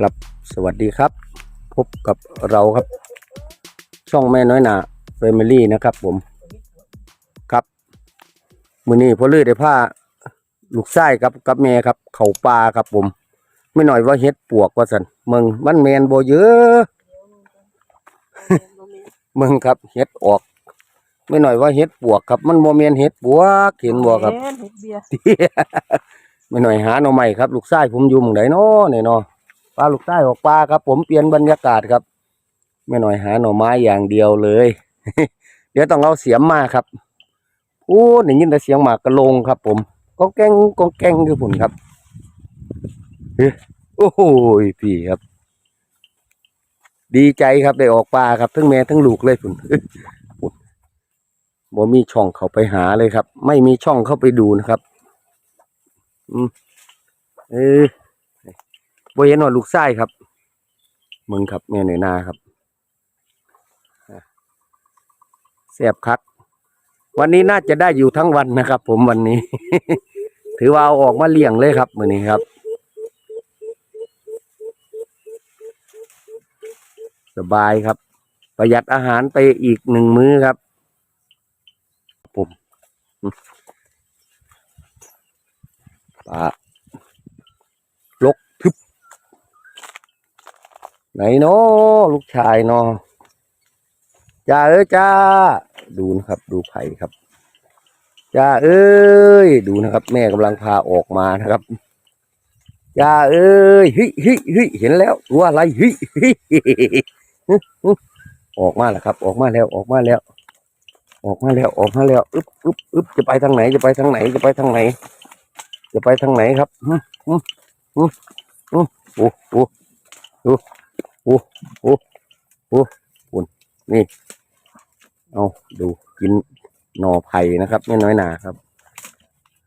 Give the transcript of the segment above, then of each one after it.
ครับสวัสดีครับ พบกับเราครับ ช่องแม่น้อยหนาเฟมิลี่นะครับ ผม ครับมือนี้พ่อลือได้ผ้าลูกไส้ครับกับแม่ครับ เขาปลาครับผม ไม่หน่อยว่าเฮ็ดปวกว่าสันมึงมันแมนโบเยอะมึงครับเฮ็ดออก ไม่หน่อยว่าเฮ็ดปวกครับ มันโมเมนเฮ็ดปวกเห็นบ่ครับแม่นเฮ็ดเบียร์ไม่หน่อยหาหน่อใหม่ครับ ลูกไส้ผมอยู่หมองไหนเนาะเนี่ยเนาะ ปลาลูกไส้ออกปลาครับ ผมเปลี่ยนบรรยากาศครับไม่หน่อยหาหน่อไม้อย่างเดียวเลย เดี๋ยวต้องเอาเสียมมาครับโอ้ได้ยินแต่เสียงหมากกระลงครับ ผมก้องแกงก้องแกงคือผุนครับเฮ้โอ้โหพี่ครับ ดีใจครับได้ออกปลาครับทั้งแม่ทั้งลูกเลยผุนบ่มีช่องเข้าไปหาเลยครับ ไม่มีช่องเข้าไปดูนะครับ อืมเออ บ่เห็นว่าลูกไส้ครับมึงครับแม่หน่อยนาครับอะแซ่บคัก วันนี้น่าจะได้อยู่ทั้งวันนะครับ ผมวันนี้ ถือว่าเอาออกมาเลี้ยงเลยครับมือนี้ครับ สบายครับ ประหยัดอาหารไปอีกหนึ่งมื้อครับ ผมปลาลกทึบ ไหนเนาะลูกชายเนาะจ้าเอ้ยจ้า ดูนะครับ ดูไผ่ครับจ้าเอ้ย ดูนะครับ แม่กำลังพาออกมานะครับจ้าเอ้ยเฮ้ยเฮ้ยเฮ้ยเห็นแล้วตัวอะไรเฮ้ยเฮ้ยเฮ้ยเฮ้ยออกมาแล้วครับ ออกมาแล้วออกมาแล้ว ออกมาแล้วออกมาแล้วอึ๊บอึ๊บอึ๊บจะไปทางไหนจะไปทางไหนจะไปทางไหน จะไปทางไหนครับฮึฮึฮึฮึโอ้โอ้โอ้ โอ้โอ้โอ้ปุ่นนี่ เอาดูกินหน่อไผ่นะครับไม่น้อยหนาครับ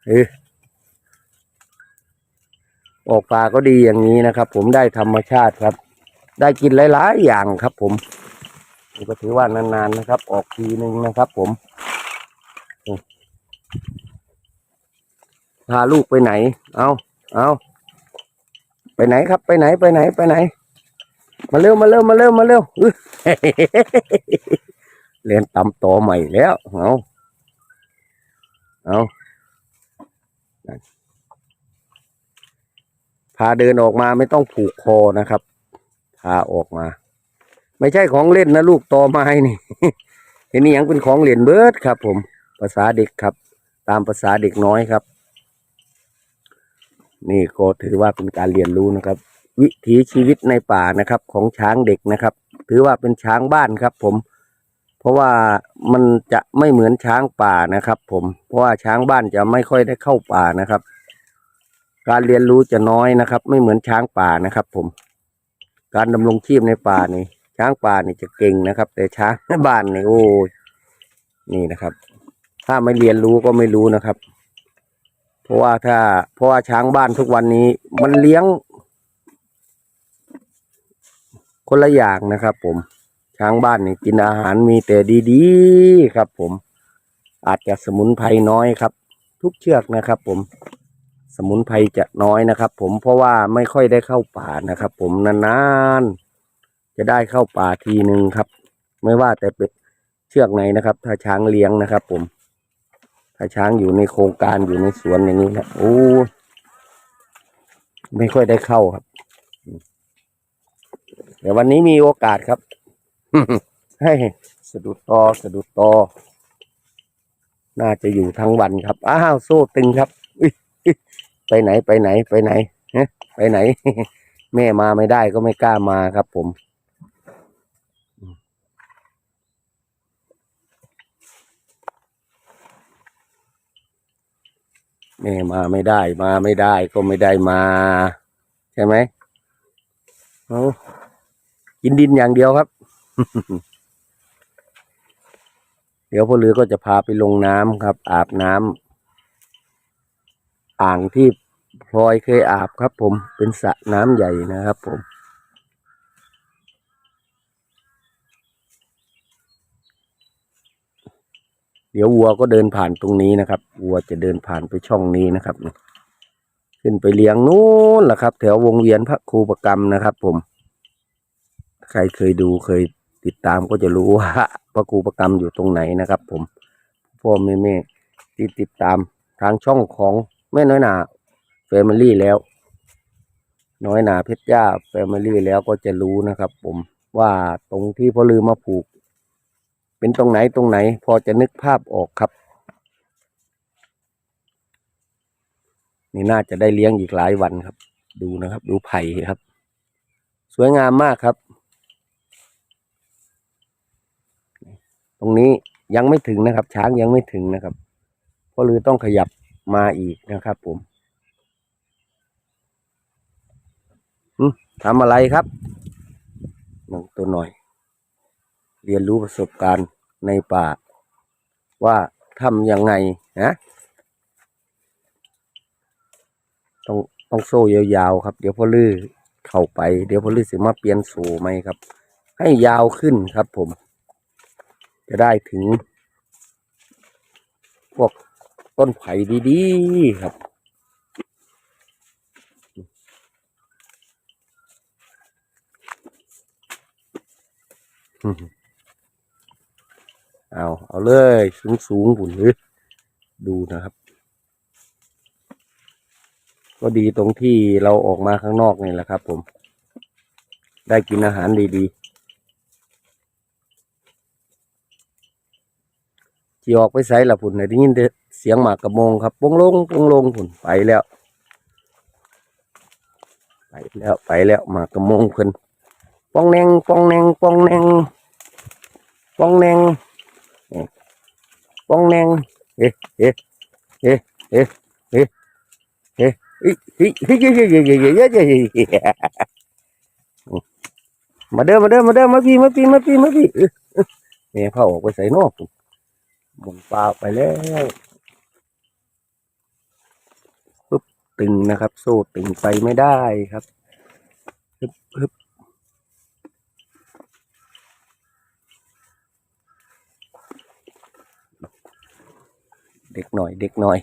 เออออกปลาก็ดีอย่างนี้นะครับ ผมได้ธรรมชาติครับ ได้กินหลายๆอย่างครับ ผมนี่ก็ถือว่านานๆนะครับ ออกทีหนึ่งนะครับ ผมพาลูกไปไหน เอาเอาไปไหนครับ ไปไหน ไปไหน ไปไหน มาเร็วมาเร็วมาเร็วมาเร็วเรียนตำต่อใหม่แล้วเอาเอาพาเดินออกมาไม่ต้องผูกคอนะครับ พาออกมา ไม่ใช่ของเล่นนะลูกตอไม้นี่เห็นนี่ยังเป็นของเล่นเบิร์ดครับ ผม ภาษาเด็กครับ ตามภาษาเด็กน้อยครับ นี่ก็ถือว่าเป็นการเรียนรู้นะครับ วิถีชีวิตในป่านะครับ ของช้างเด็กนะครับ ถือว่าเป็นช้างบ้านครับ ผม เพราะว่ามันจะไม่เหมือนช้างป่านะครับ ผมเพราะว่าช้างบ้านจะไม่ค่อยได้เข้าป่านะครับ การเรียนรู้จะน้อยนะครับ ไม่เหมือนช้างป่านะครับ ผม การดำรงชีพในป่านี่ช้างป่านี่จะเก่งนะครับ แต่ช้างบ้านนี่โอ้ยนี่นะครับ ถ้าไม่เรียนรู้ก็ไม่รู้นะครับ เพราะว่าถ้าเพราะว่าช้างบ้านทุกวันนี้ มันเลี้ยง คนละอย่างนะครับผมช้างบ้านนี่กินอาหารมีแต่ดีๆครับ ผมอาจจะสมุนไพรน้อยครับ ทุกเชือกนะครับ ผมสมุนไพรจะน้อยนะครับ ผมเพราะว่าไม่ค่อยได้เข้าป่านะครับ ผมนานๆจะได้เข้าป่าทีหนึ่งครับ ไม่ว่าแต่เป็นเชือกไหนนะครับ ถ้าช้างเลี้ยงนะครับ ผม ถ้าช้างอยู่ในโครงการอยู่ในสวนอย่างนี้นะโอ้ไม่ค่อยได้เข้าครับ แต่วันนี้มีโอกาสครับ ให้สะดุดตอสะดุดตอ น่าจะอยู่ทั้งวันครับ อ้าวโซ่ตึงครับอุ๊ยอุ๊ยไปไหนไปไหนไปไหนฮะไปไหน แม่มาไม่ได้ก็ไม่กล้ามาครับผม แม่มาไม่ได้มาไม่ได้ก็ไม่ได้มา ใช่ไหมเอา กินดินอย่างเดียวครับ เดี๋ยวพ่อเรือก็จะพาไปลงน้ำครับ อาบน้ำอ่างที่พลอยเคยอาบครับ ผมเป็นสระน้ำใหญ่นะครับ ผมเดี๋ยววัวก็เดินผ่านตรงนี้นะครับ วัวจะเดินผ่านไปช่องนี้นะครับ ขึ้นไปเลี้ยงนู้นแหละครับ แถววงเวียนพระครูประกรรมนะครับ ผม ใครเคยดูเคยติดตามก็จะรู้ว่าพระครูประกรรมอยู่ตรงไหนนะครับ ผมพ่อแม่แม่ที่ติดตามทางช่องของแม่น้อยหนาแฟมิลี่แล้ว น้อยหนาเพชรจ้าแฟมิลี่แล้วก็จะรู้นะครับ ผมว่าตรงที่พ่อลือมาผูก เป็นตรงไหนตรงไหน พอจะนึกภาพออกครับ นี่น่าจะได้เลี้ยงอีกหลายวันครับ ดูนะครับ ดูไผ่ครับ สวยงามมากครับ ต รงนี้ยังไม่ถึงนะครับ ช้างยังไม่ถึงนะครับเพราะลือต้องขยับมาอีกนะครับ ผมทำอะไรครับน้องตัวหน่อย เรียนรู้ประสบการณ์ในป่า ว่าทำยังไงนะต้องต้องโซ่ยาวๆครับ เดี๋ยวพ่อลือเข้าไป เดี๋ยวพ่อลือสิมาเปลี่ยนโซ่ไหมครับ ให้ยาวขึ้นครับผม จะได้ถึง พวกต้นไผ่ดีๆครับ เอา เอาเลยสูงสูงๆหุ่นเลยดูนะครับ ก็ดีตรงที่เราออกมาข้างนอกนี่แหละครับผม ได้กินอาหารดีๆ ที่ออกไปไสละพุ่นได้ยินเสียงหมากกระมงครับปงลงปงลงพุ่นไปแล้ว ไปแล้วไปแล้วหมากกระมงเพิ่นปองแนงปองแนงปองแนงปองแนงปองแนงเอ๊ะเอ๊ะเอ๊ะเอ๊ะเอ๊ะเอ๊ะเฮ้ยเฮ้ยเฮ้ยเฮ้ยเฮ้ยเฮ้ยเฮ้ยเฮ้ยเฮ้ยเฮ้ยมาเด้อมาเด้อมาเด้อมาพี่มาพี่มาพี่มาพี่เนี่ยเขาออกไปใส่นอก พุ่นหมุนปลาไปแล้วปึ๊บตึงนะครับ โซ่ตึงไปไม่ได้ครับฮึบฮึบเด็กหน่อย เด็กหน่อย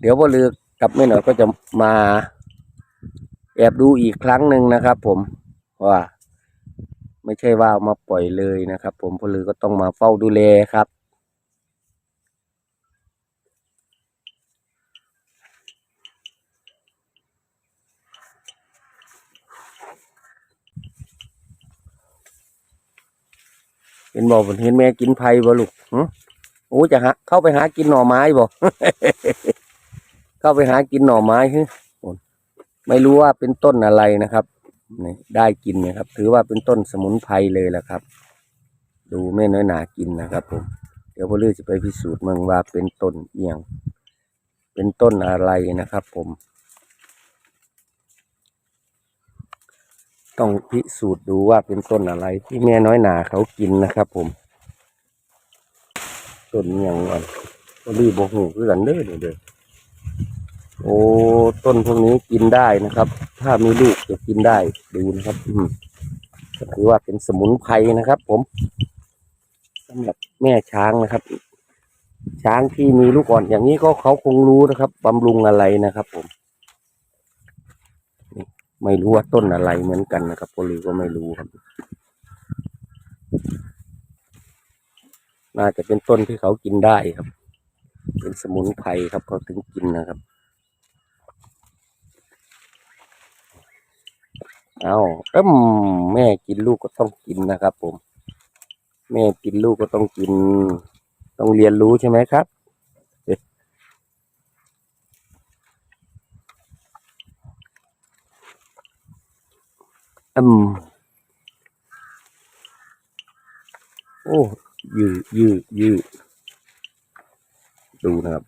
เดี๋ยวพ่อเลือกกับแม่หน่อยก็จะมา แอบดูอีกครั้งหนึ่งนะครับผมว่า ไม่ใช่ว่าเอามาปล่อยเลยนะครับ ผมพ่อลือก็ต้องมาเฝ้าดูแลครับเห็นบอกผมเห็นแม่กินไผ่บ่ลูกโอ้จะหาเข้าไปหากินหน่อไม้บ่เข้าไปหากินหน่อไม้ฮึไม่รู้ว่าเป็นต้นอะไรนะครับ ได้กินนะครับ ถือว่าเป็นต้นสมุนไพรเลยแหละครับ ดูแม่น้อยหนากินนะครับผมเดี๋ยวพ่อลือจะไปพิสูจน์เมืองว่าเป็นต้นเอียง เป็นต้นอะไรนะครับ ผม ต้องพิสูจน์ดูว่าเป็นต้นอะไร ที่แม่น้อยหนาเขากินนะครับ ผม ต้นเอียงก่อนพ่อลือบอกหูคือกันเด้อเด้อเด้อ โอ้ต้นพวกนี้กินได้นะครับ ถ้ามีลูกจะกินได้ดูนะครับ อืมก็ถือว่าเป็นสมุนไพรนะครับ ผมสำหรับแม่ช้างนะครับ ช้างที่มีลูกอ่อนอย่างนี้ก็เขาคงรู้นะครับบำรุงอะไรนะครับ ผม ไม่รู้ว่าต้นอะไรเหมือนกันนะครับพอลือก็ไม่รู้ครับ น่าจะเป็นต้นที่เขากินได้ครับ เป็นสมุนไพรครับเขาถึงกินนะครับ เอาเอิ่มแม่กินลูกก็ต้องกินนะครับ ผม แม่กินลูกก็ต้องกิน ต้องเรียนรู้ใช่ไหมครับเอ๊ะอืมโอ้ยืดยืดยืดดูนะครับ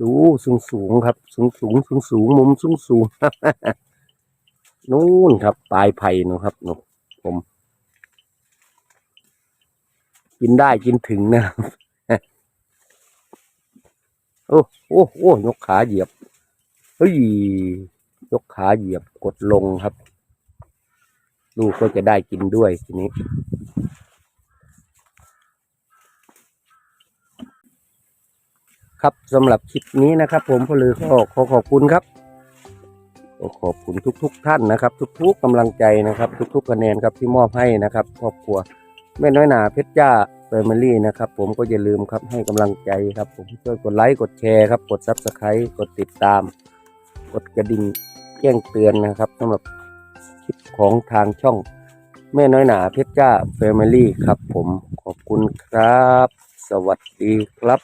ดูสูงสูงครับ สูงสูงสูงสูงมุมสูงสูง นู่นครับปลายไผ่นู่นครับนู่นผม กินได้กินถึงนะครับโอ้โอ้โอ้ยกขาเหยียบเฮ้ยยกขาเหยียบกดลงครับ ลูกก็จะได้กินด้วยทีนี้ ครับสำหรับคลิปนี้นะครับ ผมพลือก็ขอขอบคุณครับ ขอบคุณทุก ๆ ท่านนะครับ ทุกๆกำลังใจนะครับ ทุกๆคะแนนครับที่มอบให้นะครับครอบครัวแม่น้อยหนาเพชรจ้าแฟมิลี่นะครับ ผมก็อย่าลืมครับให้กำลังใจครับ ผมช่วยกดไลค์กดแชร์ครับ กดซับสไครต์กดติดตาม กดกระดิ่งแจ้งเตือนนะครับสำหรับคลิปของทางช่องแม่น้อยหนาเพชรจ้าแฟมิลี่ครับ ผมขอบคุณครับ สวัสดีครับ